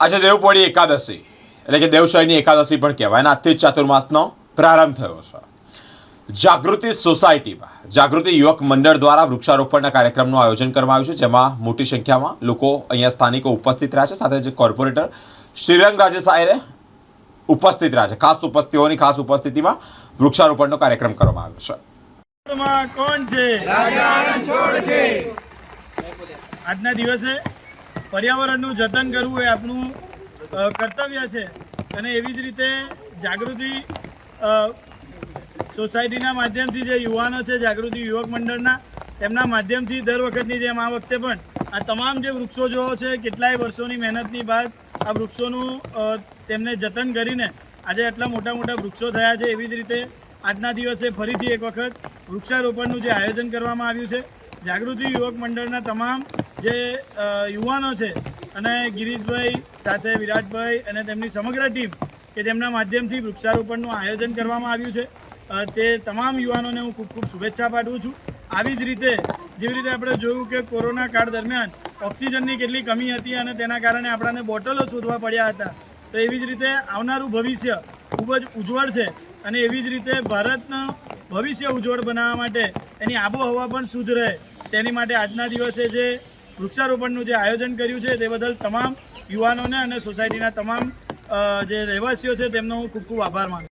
આજે દેવપોળી એકાદશી એટલે કે દેવશાહીની એકાદશી પણ કહેવાય. અને આજથી જ ચાતુર્માસનો પ્રારંભ થયો છે. જાગૃતિ સોસાયટીમાં જાગૃતિ યુવક મંડળ દ્વારા વૃક્ષારોપણના કાર્યક્રમનું આયોજન કરવામાં આવ્યું છે જેમાં મોટી સંખ્યામાં લોકો અહીંયા સ્થાનિકો ઉપસ્થિત રહ્યા છે સાથે જ કોર્પોરેટર શ્રીરંગ રાજે સાયરે ઉપસ્થિત રહ્યા છે. ખાસ ઉપસ્થિતિઓની ખાસ ઉપસ્થિતિમાં વૃક્ષારોપણનો કાર્યક્રમ કરવામાં આવ્યો છે. કોણ છે. આજના દિવસે પર્યાવરણનું જતન કરવું એ આપણું કર્તવ્ય છે. અને એવી જ રીતે જાગૃતિ સોસાયટીના માધ્યમથી જે યુવાનો છે, જાગૃતિ યુવક મંડળના, તેમના માધ્યમથી દર વખતની જેમ આ વખતે પણ આ તમામ જે વૃક્ષો જોવો છે, કેટલાય વર્ષોની મહેનતની બાદ આ વૃક્ષોનું તેમને જતન કરીને આજે આટલા મોટા મોટા વૃક્ષો થયા છે. એવી જ રીતે આજના દિવસે ફરીથી એક વખત વૃક્ષારોપણનું જે આયોજન કરવામાં આવ્યું છે. જાગૃતિ યુવક મંડળના તમામ જે યુવાનો છે અને ગિરીશભાઈ સાથે વિરાટભાઈ અને તેમની સમગ્ર ટીમ કે તેમના માધ્યમથી વૃક્ષારોપણનું આયોજન કરવામાં આવ્યું છે. તે તમામ યુવાનોને હું ખૂબ ખૂબ શુભેચ્છા પાઠવું છું. આવી જ રીતે, જેવી રીતે આપણે જોયું કે કોરોના કાળ દરમિયાન ઓક્સિજનની કેટલી કમી હતી અને તેના કારણે આપણાને બોટલો શોધવા પડ્યા હતા, તો એવી જ રીતે આવનારું ભવિષ્ય ખૂબ જ ઉજ્જવળ છે અને એવી જ રીતે ભારતનું ભવિષ્ય ઉજ્જવળ બનાવવા માટે એની આબોહવા પણ શુદ્ધ રહે. તેની માટે આજના દિવસે જે વૃક્ષારોપણનું જે આયોજન કર્યું છે, તે બદલ તમામ યુવાનોને અને સોસાયટીના તમામ જે રહેવાસીઓ છે, તેમનો હું ખૂબ ખૂબ આભાર માનું